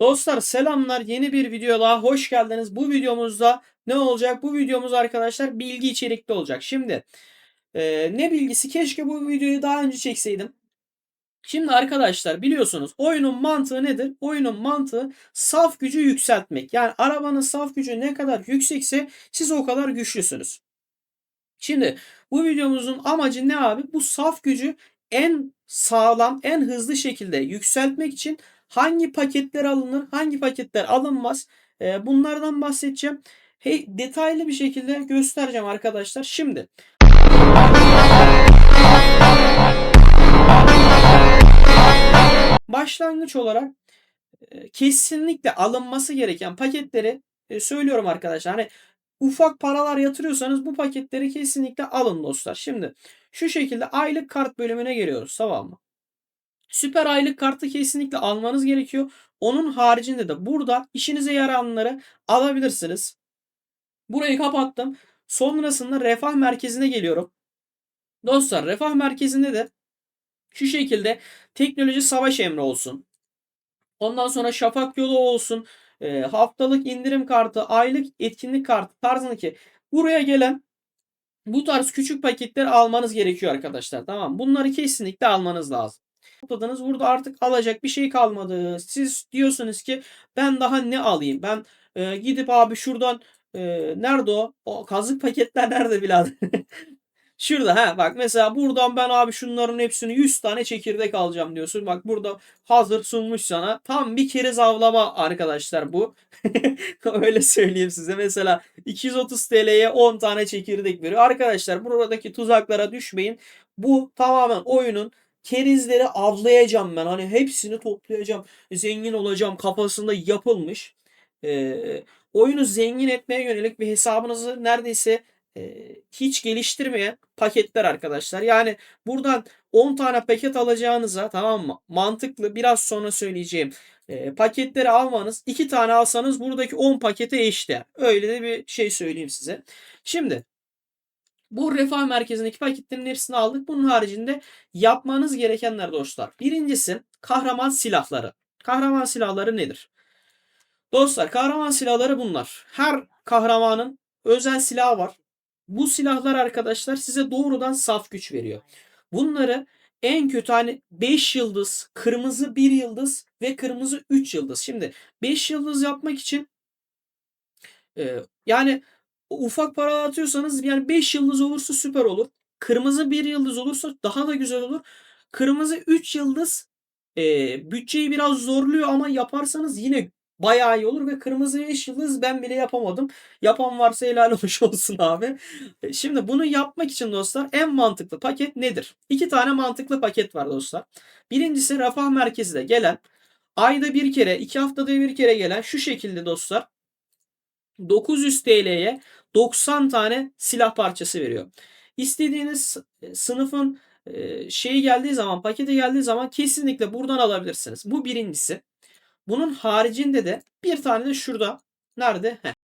Dostlar selamlar. Yeni bir videoya hoş geldiniz. Bu videomuzda ne olacak? Bu videomuz arkadaşlar bilgi içerikli olacak. Şimdi e, ne bilgisi? Keşke bu videoyu daha önce çekseydim. Şimdi arkadaşlar biliyorsunuz oyunun mantığı nedir? Oyunun mantığı saf gücü yükseltmek. Yani arabanın saf gücü ne kadar yüksekse siz o kadar güçlüsünüz. Şimdi bu videomuzun amacı ne abi? Bu saf gücü en sağlam, en hızlı şekilde yükseltmek için hangi paketler alınır, hangi paketler alınmaz? Ee, bunlardan bahsedeceğim. Hey, detaylı bir şekilde göstereceğim arkadaşlar. Şimdi başlangıç olarak e, kesinlikle alınması gereken paketleri e, söylüyorum arkadaşlar. Hani ufak paralar yatırıyorsanız bu paketleri kesinlikle alın dostlar. Şimdi şu şekilde aylık kart bölümüne geliyoruz tamam mı? Süper aylık kartı kesinlikle almanız gerekiyor. Onun haricinde de burada işinize yarayanları alabilirsiniz. Burayı kapattım. Sonrasında refah merkezine geliyorum. Dostlar refah merkezinde de şu şekilde teknoloji savaş emri olsun. Ondan sonra şafak yolu olsun. E, haftalık indirim kartı, aylık etkinlik kartı tarzındaki buraya gelen bu tarz küçük paketler almanız gerekiyor arkadaşlar. Tamam Bunları kesinlikle almanız lazım. Topladınız. Burada artık alacak bir şey kalmadı. Siz diyorsunuz ki ben daha ne alayım? Ben e, gidip abi şuradan e, nerede o? O kazık paketler nerede birader? Şurada ha bak mesela buradan ben abi şunların hepsini 100 tane çekirdek alacağım diyorsun. Bak burada hazır sunmuş sana. Tam bir keriz avlama arkadaşlar bu. Öyle söyleyeyim size. Mesela 230 TL'ye 10 tane çekirdek veriyor. Arkadaşlar buradaki tuzaklara düşmeyin. Bu tamamen oyunun kerizleri avlayacağım ben. Hani hepsini toplayacağım. Zengin olacağım kafasında yapılmış. Ee, oyunu zengin etmeye yönelik bir hesabınızı neredeyse e, hiç geliştirmeyen paketler arkadaşlar. Yani buradan 10 tane paket alacağınıza tamam mı? Mantıklı biraz sonra söyleyeceğim e, paketleri almanız 2 tane alsanız buradaki 10 pakete eşdeğer. Öyle de bir şey söyleyeyim size. Şimdi bu refah merkezindeki paketlerin hepsini aldık. Bunun haricinde yapmanız gerekenler dostlar. Birincisi kahraman silahları. Kahraman silahları nedir? Dostlar kahraman silahları bunlar. Her kahramanın özel silahı var. Bu silahlar arkadaşlar size doğrudan saf güç veriyor. Bunları en kötü hani 5 yıldız, kırmızı 1 yıldız ve kırmızı 3 yıldız. Şimdi 5 yıldız yapmak için e, yani ufak para atıyorsanız yani 5 yıldız olursa süper olur. Kırmızı 1 yıldız olursa daha da güzel olur. Kırmızı 3 yıldız e, bütçeyi biraz zorluyor ama yaparsanız yine bayağı iyi olur ve kırmızı 5 yıldız ben bile yapamadım. Yapan varsa helal hoş olsun abi. E, şimdi bunu yapmak için dostlar en mantıklı paket nedir? İki tane mantıklı paket var dostlar. Birincisi Refah Merkezi'de gelen ayda bir kere, iki haftada bir kere gelen şu şekilde dostlar 900 TL'ye 90 tane silah parçası veriyor. İstediğiniz e, sınıfın e, şeyi geldiği zaman, paketi geldiği zaman kesinlikle buradan alabilirsiniz. Bu birincisi. Bunun haricinde de bir tane de şurada. Nerede? Heh.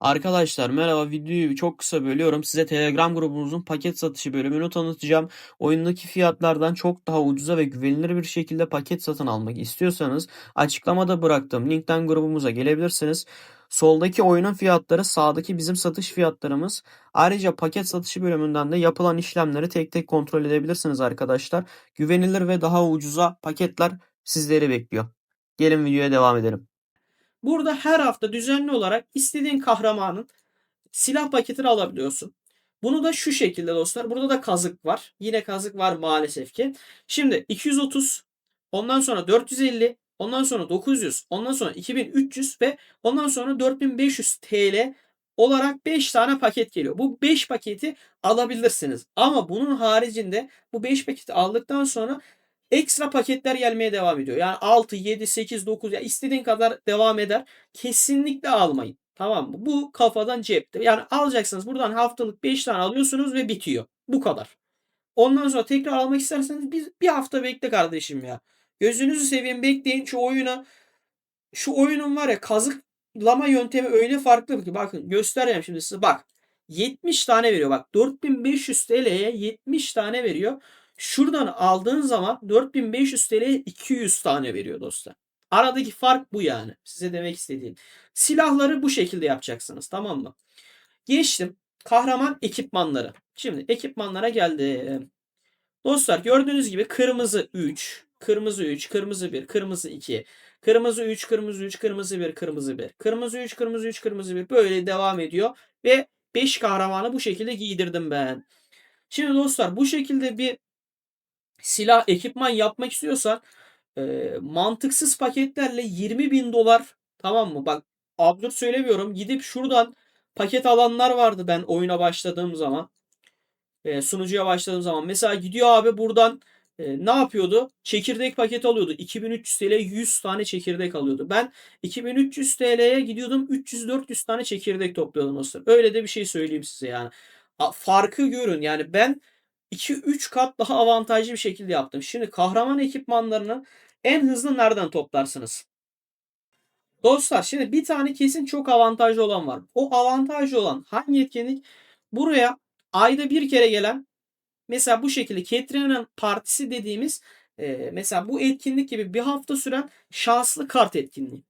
Arkadaşlar merhaba videoyu çok kısa bölüyorum. Size Telegram grubumuzun paket satışı bölümünü tanıtacağım. Oyundaki fiyatlardan çok daha ucuza ve güvenilir bir şekilde paket satın almak istiyorsanız açıklamada bıraktığım linkten grubumuza gelebilirsiniz. Soldaki oyunun fiyatları, sağdaki bizim satış fiyatlarımız. Ayrıca paket satışı bölümünden de yapılan işlemleri tek tek kontrol edebilirsiniz arkadaşlar. Güvenilir ve daha ucuza paketler sizleri bekliyor. Gelin videoya devam edelim. Burada her hafta düzenli olarak istediğin kahramanın silah paketini alabiliyorsun. Bunu da şu şekilde dostlar. Burada da kazık var. Yine kazık var maalesef ki. Şimdi 230, ondan sonra 450, ondan sonra 900, ondan sonra 2300 ve ondan sonra 4500 TL olarak 5 tane paket geliyor. Bu 5 paketi alabilirsiniz. Ama bunun haricinde bu 5 paketi aldıktan sonra ekstra paketler gelmeye devam ediyor. Yani 6, 7, 8, 9 ya istediğin kadar devam eder. Kesinlikle almayın. Tamam mı? Bu kafadan cepte. Yani alacaksınız buradan haftalık 5 tane alıyorsunuz ve bitiyor. Bu kadar. Ondan sonra tekrar almak isterseniz bir, bir hafta bekle kardeşim ya. Gözünüzü seveyim bekleyin şu oyuna. Şu oyunun var ya kazıklama yöntemi öyle farklı ki bakın göstereyim şimdi size bak. 70 tane veriyor bak 4500 TL'ye 70 tane veriyor. Şuradan aldığın zaman 4500 TL 200 tane veriyor dostlar. Aradaki fark bu yani. Size demek istediğim. Silahları bu şekilde yapacaksınız. Tamam mı? Geçtim. Kahraman ekipmanları. Şimdi ekipmanlara geldim. Dostlar gördüğünüz gibi kırmızı 3, kırmızı 3, kırmızı 1, kırmızı 2, kırmızı 3, kırmızı 3, kırmızı 1, kırmızı 1, kırmızı 3, kırmızı 3, kırmızı 1 böyle devam ediyor. Ve 5 kahramanı bu şekilde giydirdim ben. Şimdi dostlar bu şekilde bir silah ekipman yapmak istiyorsan e, mantıksız paketlerle 20 bin dolar tamam mı? Bak abdur söylemiyorum. Gidip şuradan paket alanlar vardı ben oyuna başladığım zaman. E, sunucuya başladığım zaman. Mesela gidiyor abi buradan e, ne yapıyordu? Çekirdek paket alıyordu. 2300 TL 100 tane çekirdek alıyordu. Ben 2300 TL'ye gidiyordum 300-400 tane çekirdek topluyordum dostlar. Öyle de bir şey söyleyeyim size yani. Farkı görün. Yani ben 2-3 kat daha avantajlı bir şekilde yaptım. Şimdi kahraman ekipmanlarını en hızlı nereden toplarsınız? Dostlar şimdi bir tane kesin çok avantajlı olan var. O avantajlı olan hangi etkinlik? Buraya ayda bir kere gelen mesela bu şekilde Catherine'ın partisi dediğimiz e, mesela bu etkinlik gibi bir hafta süren şanslı kart etkinliği.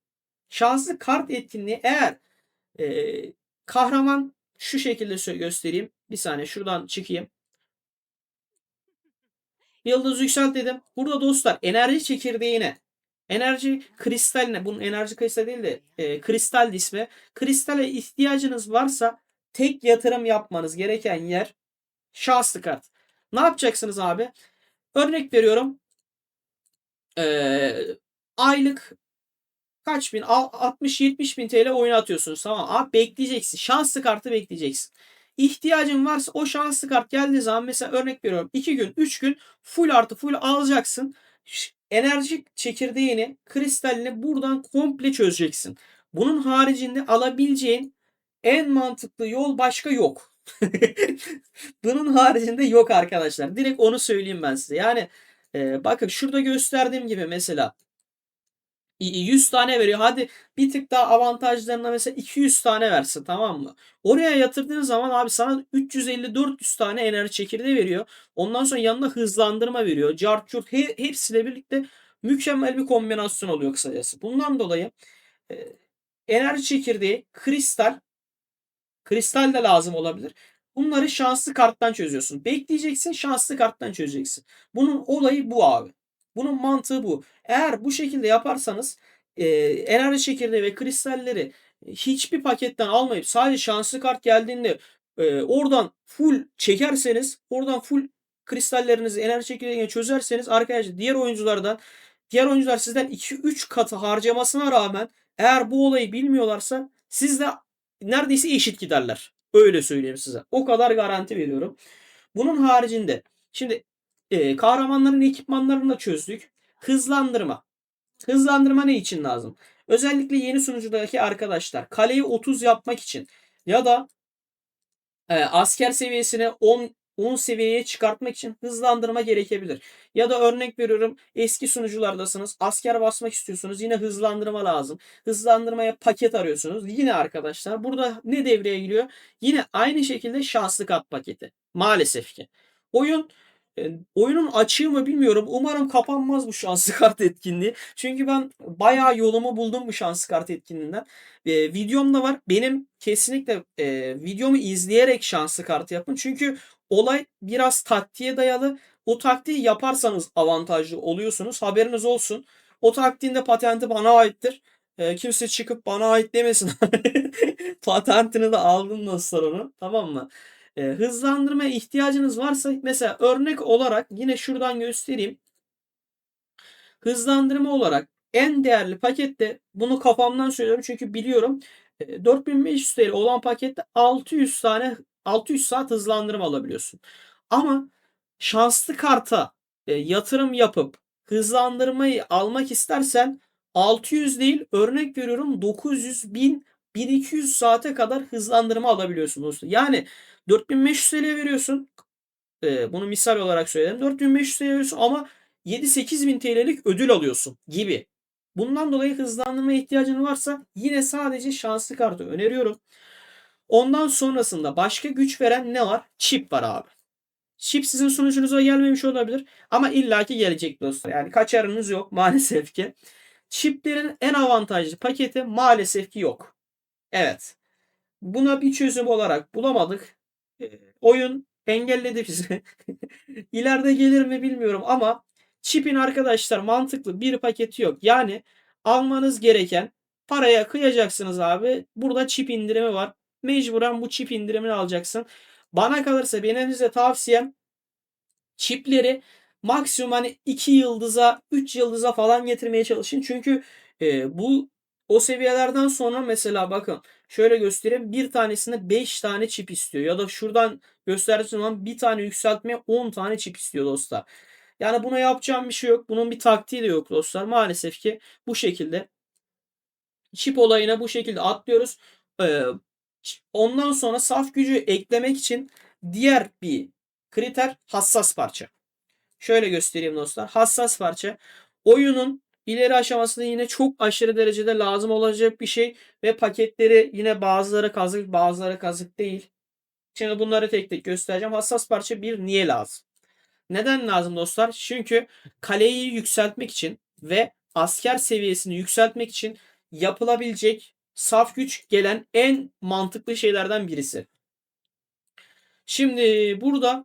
Şanslı kart etkinliği eğer e, kahraman şu şekilde göstereyim. Bir saniye şuradan çıkayım. Yıldız yükselt dedim. Burada dostlar enerji çekirdeğine enerji kristaline bunun enerji kristal değil de e, kristal ismi. Kristale ihtiyacınız varsa tek yatırım yapmanız gereken yer şanslı kart. Ne yapacaksınız abi? Örnek veriyorum. Ee, aylık kaç bin? 60-70 bin TL oyuna atıyorsunuz. Tamam abi bekleyeceksin. Şanslı kartı bekleyeceksin. İhtiyacın varsa o şanslı kart geldiği zaman mesela örnek veriyorum 2 gün 3 gün full artı full alacaksın. Enerji çekirdeğini kristalini buradan komple çözeceksin. Bunun haricinde alabileceğin en mantıklı yol başka yok. Bunun haricinde yok arkadaşlar. Direkt onu söyleyeyim ben size. Yani e, bakın şurada gösterdiğim gibi mesela 100 tane veriyor. Hadi bir tık daha avantajlarına mesela 200 tane versin tamam mı? Oraya yatırdığın zaman abi sana 350-400 tane enerji çekirdeği veriyor. Ondan sonra yanına hızlandırma veriyor. Cart curt he, hepsiyle birlikte mükemmel bir kombinasyon oluyor kısacası. Bundan dolayı e, enerji çekirdeği, kristal Kristal de lazım olabilir. Bunları şanslı karttan çözüyorsun. Bekleyeceksin şanslı karttan çözeceksin. Bunun olayı bu abi. Bunun mantığı bu. Eğer bu şekilde yaparsanız e, enerji çekirdeği ve kristalleri hiçbir paketten almayıp sadece şanslı kart geldiğinde e, oradan full çekerseniz oradan full kristallerinizi enerji çekirdeğine çözerseniz arkadaşlar diğer oyunculardan diğer oyuncular sizden 2-3 katı harcamasına rağmen eğer bu olayı bilmiyorlarsa siz de neredeyse eşit giderler. Öyle söyleyeyim size. O kadar garanti veriyorum. Bunun haricinde şimdi e, kahramanların ekipmanlarını da çözdük. Hızlandırma. Hızlandırma ne için lazım? Özellikle yeni sunucudaki arkadaşlar kaleyi 30 yapmak için ya da e, asker seviyesine 10 10 seviyeye çıkartmak için hızlandırma gerekebilir. Ya da örnek veriyorum eski sunuculardasınız. Asker basmak istiyorsunuz. Yine hızlandırma lazım. Hızlandırmaya paket arıyorsunuz. Yine arkadaşlar burada ne devreye giriyor? Yine aynı şekilde şanslı kat paketi. Maalesef ki. Oyun oyunun açığı mı bilmiyorum. Umarım kapanmaz bu şanslı kart etkinliği. Çünkü ben bayağı yolumu buldum bu şanslı kart etkinliğinden. E, videom da var. Benim kesinlikle e, videomu izleyerek şanslı kart yapın. Çünkü olay biraz taktiğe dayalı. O taktiği yaparsanız avantajlı oluyorsunuz. Haberiniz olsun. O taktiğin de patenti bana aittir. E, kimse çıkıp bana ait demesin. Patentini de aldın dostlar onu. Tamam mı? E, hızlandırma ihtiyacınız varsa mesela örnek olarak yine şuradan göstereyim. Hızlandırma olarak en değerli pakette bunu kafamdan söylüyorum çünkü biliyorum. E, 4500 TL olan pakette 600 tane 600 saat hızlandırma alabiliyorsun. Ama şanslı karta e, yatırım yapıp hızlandırmayı almak istersen 600 değil örnek veriyorum 900 bin 1200 saate kadar hızlandırma alabiliyorsun dostum. Yani 4500 TL veriyorsun. E, bunu misal olarak söyledim. 4500 TL veriyorsun ama 7-8 bin TL'lik ödül alıyorsun gibi. Bundan dolayı hızlandırma ihtiyacın varsa yine sadece şanslı kartı öneriyorum. Ondan sonrasında başka güç veren ne var? Çip var abi. Çip sizin sunucunuza gelmemiş olabilir ama illaki gelecek dostlar. Yani kaçarınız yok maalesef ki. Çiplerin en avantajlı paketi maalesef ki yok. Evet. Buna bir çözüm olarak bulamadık. E, oyun engelledi bizi. İleride gelir mi bilmiyorum ama çipin arkadaşlar mantıklı bir paketi yok. Yani almanız gereken paraya kıyacaksınız abi. Burada çip indirimi var. Mecburen bu çip indirimini alacaksın. Bana kalırsa benim size tavsiyem çipleri maksimum hani 2 yıldıza 3 yıldıza falan getirmeye çalışın. Çünkü e, bu o seviyelerden sonra mesela bakın şöyle göstereyim. Bir tanesinde 5 tane çip istiyor. Ya da şuradan gösterdiğim zaman bir tane yükseltmeye 10 tane çip istiyor dostlar. Yani buna yapacağım bir şey yok. Bunun bir taktiği de yok dostlar. Maalesef ki bu şekilde çip olayına bu şekilde atlıyoruz. Ondan sonra saf gücü eklemek için diğer bir kriter hassas parça. Şöyle göstereyim dostlar. Hassas parça. Oyunun ileri aşamasında yine çok aşırı derecede lazım olacak bir şey ve paketleri yine bazıları kazık bazıları kazık değil. Şimdi bunları tek tek göstereceğim. Hassas parça bir niye lazım? Neden lazım dostlar? Çünkü kaleyi yükseltmek için ve asker seviyesini yükseltmek için yapılabilecek saf güç gelen en mantıklı şeylerden birisi. Şimdi burada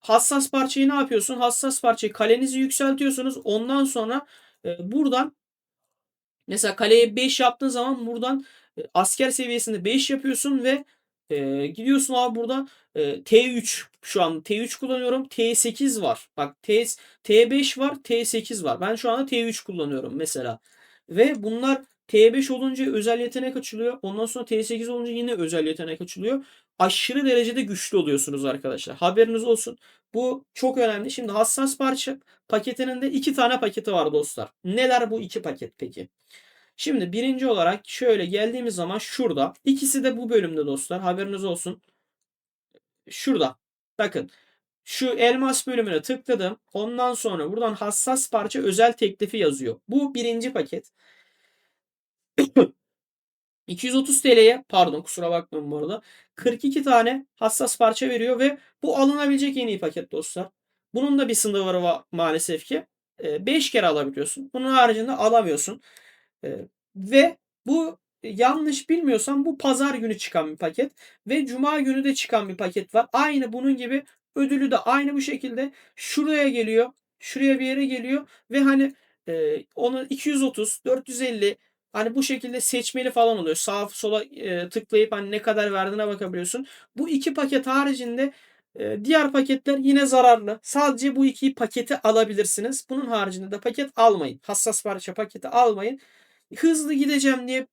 hassas parçayı ne yapıyorsun? Hassas parçayı kalenizi yükseltiyorsunuz. Ondan sonra buradan mesela kaleye 5 yaptığın zaman buradan asker seviyesinde 5 yapıyorsun ve e, gidiyorsun abi burada e, T3 şu an T3 kullanıyorum. T8 var. Bak T, T5 var. T8 var. Ben şu anda T3 kullanıyorum mesela. Ve bunlar T5 olunca özel yetenek açılıyor. Ondan sonra T8 olunca yine özel yetenek açılıyor. Aşırı derecede güçlü oluyorsunuz arkadaşlar. Haberiniz olsun. Bu çok önemli. Şimdi hassas parça paketinin de iki tane paketi var dostlar. Neler bu iki paket peki? Şimdi birinci olarak şöyle geldiğimiz zaman şurada. İkisi de bu bölümde dostlar. Haberiniz olsun. Şurada. Bakın. Şu elmas bölümüne tıkladım. Ondan sonra buradan hassas parça özel teklifi yazıyor. Bu birinci paket. 230 TL'ye pardon kusura bakmayın bu arada 42 tane hassas parça veriyor ve bu alınabilecek en iyi paket dostlar. Bunun da bir sınırı var maalesef ki. 5 kere alabiliyorsun. Bunun haricinde alamıyorsun. Ve bu yanlış bilmiyorsam bu pazar günü çıkan bir paket ve cuma günü de çıkan bir paket var. Aynı bunun gibi ödülü de aynı bu şekilde şuraya geliyor. Şuraya bir yere geliyor ve hani onu 230, 450 hani bu şekilde seçmeli falan oluyor. Sağ sola e, tıklayıp hani ne kadar verdiğine bakabiliyorsun. Bu iki paket haricinde e, diğer paketler yine zararlı. Sadece bu iki paketi alabilirsiniz. Bunun haricinde de paket almayın. Hassas parça paketi almayın hızlı gideceğim diye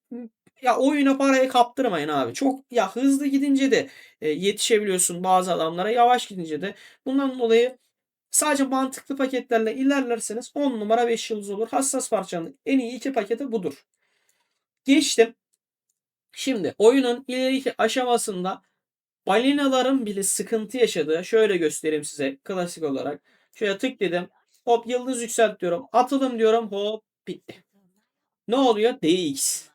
ya oyuna parayı kaptırmayın abi. Çok ya hızlı gidince de e, yetişebiliyorsun bazı adamlara. Yavaş gidince de. Bundan dolayı sadece mantıklı paketlerle ilerlerseniz 10 numara 5 yıldız olur. Hassas parçanın en iyi iki paketi budur. Geçtim. Şimdi oyunun ileriki aşamasında balinaların bile sıkıntı yaşadığı şöyle göstereyim size klasik olarak. Şöyle tık dedim. Hop yıldız yükselt diyorum. Atılım diyorum. Hop bitti. Ne oluyor? DX.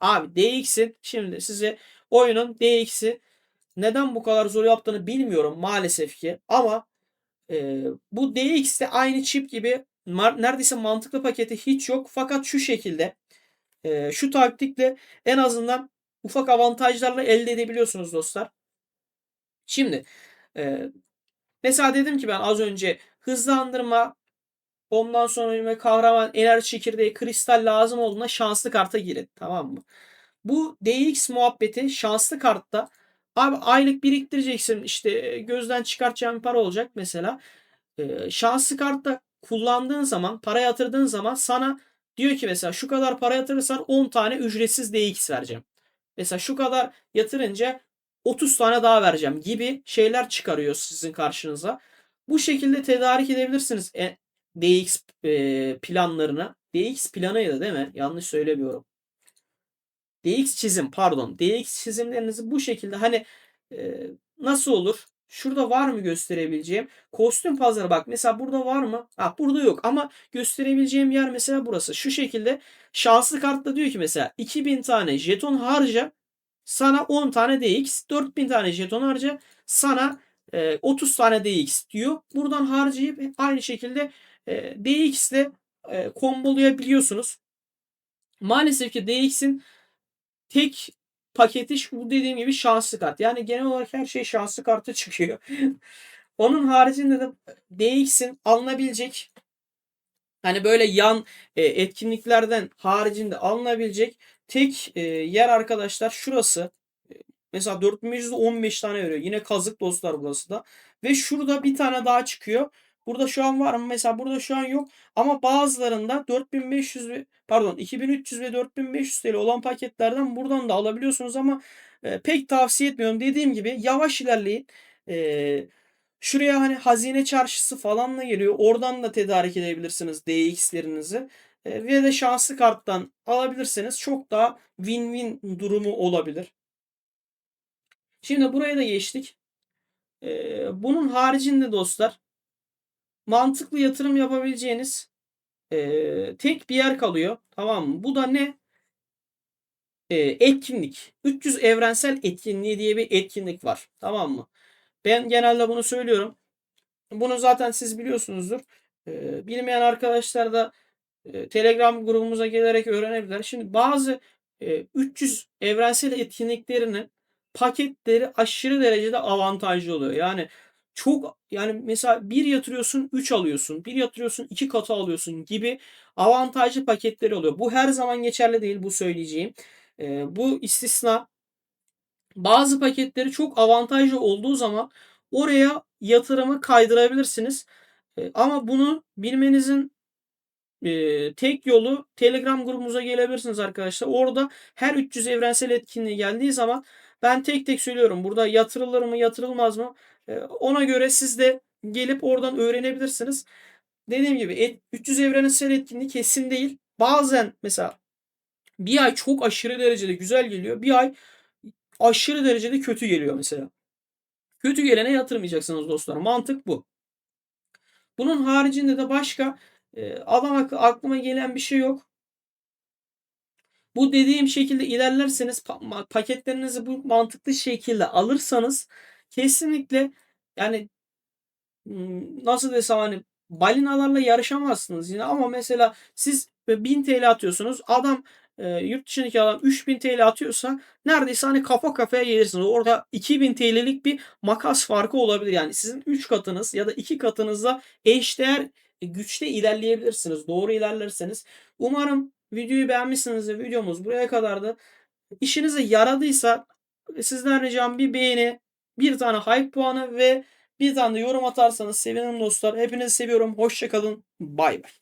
Abi DX'in şimdi size oyunun DX'i neden bu kadar zor yaptığını bilmiyorum maalesef ki. Ama e, bu DX de aynı çip gibi neredeyse mantıklı paketi hiç yok. Fakat şu şekilde e, şu taktikle en azından ufak avantajlarla elde edebiliyorsunuz dostlar. Şimdi e, mesela dedim ki ben az önce hızlandırma Ondan sonra kahraman enerji çekirdeği kristal lazım olduğunda şanslı karta girin. Tamam mı? Bu DX muhabbeti şanslı kartta abi aylık biriktireceksin işte e, gözden çıkartacağın para olacak mesela. Ee, şanslı kartta kullandığın zaman para yatırdığın zaman sana diyor ki mesela şu kadar para yatırırsan 10 tane ücretsiz DX vereceğim. Mesela şu kadar yatırınca 30 tane daha vereceğim gibi şeyler çıkarıyor sizin karşınıza. Bu şekilde tedarik edebilirsiniz. E, DX e, planlarına. DX planıydı değil mi? Yanlış söylemiyorum. DX çizim pardon. DX çizimlerinizi bu şekilde hani e, nasıl olur? Şurada var mı gösterebileceğim? Kostüm pazarı bak mesela burada var mı? Ha burada yok ama gösterebileceğim yer mesela burası. Şu şekilde şanslı kartta diyor ki mesela 2000 tane jeton harca sana 10 tane DX 4000 tane jeton harca sana e, 30 tane DX diyor. Buradan harcayıp aynı şekilde e, DX'de e, kombolayabiliyorsunuz. Maalesef ki DX'in tek paketi şu dediğim gibi şanslı kart. Yani genel olarak her şey şanslı kartı çıkıyor. Onun haricinde de DX'in alınabilecek hani böyle yan e, etkinliklerden haricinde alınabilecek tek e, yer arkadaşlar şurası. E, Mesela 4515 tane veriyor. Yine kazık dostlar burası da. Ve şurada bir tane daha çıkıyor. Burada şu an var mı? Mesela burada şu an yok. Ama bazılarında 4500 ve pardon 2300 ve 4500 TL olan paketlerden buradan da alabiliyorsunuz ama e, pek tavsiye etmiyorum. Dediğim gibi yavaş ilerleyin. E, şuraya hani hazine çarşısı falanla geliyor. Oradan da tedarik edebilirsiniz DX'lerinizi. E, ve de şanslı karttan alabilirseniz çok daha win-win durumu olabilir. Şimdi buraya da geçtik. E, bunun haricinde dostlar mantıklı yatırım yapabileceğiniz e, tek bir yer kalıyor. Tamam mı? Bu da ne? E, etkinlik. 300 evrensel etkinliği diye bir etkinlik var. Tamam mı? Ben genelde bunu söylüyorum. Bunu zaten siz biliyorsunuzdur. E, bilmeyen arkadaşlar da e, Telegram grubumuza gelerek öğrenebilirler. Şimdi bazı e, 300 evrensel etkinliklerinin paketleri aşırı derecede avantajlı oluyor. Yani çok yani mesela bir yatırıyorsun 3 alıyorsun. Bir yatırıyorsun 2 katı alıyorsun gibi avantajlı paketleri oluyor. Bu her zaman geçerli değil bu söyleyeceğim. E, bu istisna. Bazı paketleri çok avantajlı olduğu zaman oraya yatırımı kaydırabilirsiniz. E, ama bunu bilmenizin e, tek yolu Telegram grubumuza gelebilirsiniz arkadaşlar. Orada her 300 evrensel etkinliği geldiği zaman ben tek tek söylüyorum. Burada yatırılır mı yatırılmaz mı? E, ona göre siz de gelip oradan öğrenebilirsiniz. Dediğim gibi 300 evrensel etkinliği kesin değil. Bazen mesela bir ay çok aşırı derecede güzel geliyor. Bir ay aşırı derecede kötü geliyor mesela. Kötü gelene yatırmayacaksınız dostlar. Mantık bu. Bunun haricinde de başka e, adam aklıma gelen bir şey yok. Bu dediğim şekilde ilerlerseniz paketlerinizi bu mantıklı şekilde alırsanız kesinlikle yani nasıl desem hani balinalarla yarışamazsınız yine ama mesela siz 1000 TL atıyorsunuz. Adam e, yurt dışındaki adam 3000 TL atıyorsa neredeyse hani kafa kafaya gelirsiniz. Orada 2000 TL'lik bir makas farkı olabilir. Yani sizin 3 katınız ya da 2 katınızla eşdeğer güçte ilerleyebilirsiniz. Doğru ilerlerseniz. Umarım videoyu beğenmişsinizdir. Videomuz buraya kadardı. İşinize yaradıysa sizden ricam bir beğeni, bir tane hype puanı ve bir tane de yorum atarsanız sevinirim dostlar. Hepinizi seviyorum. Hoşçakalın. Bay bay.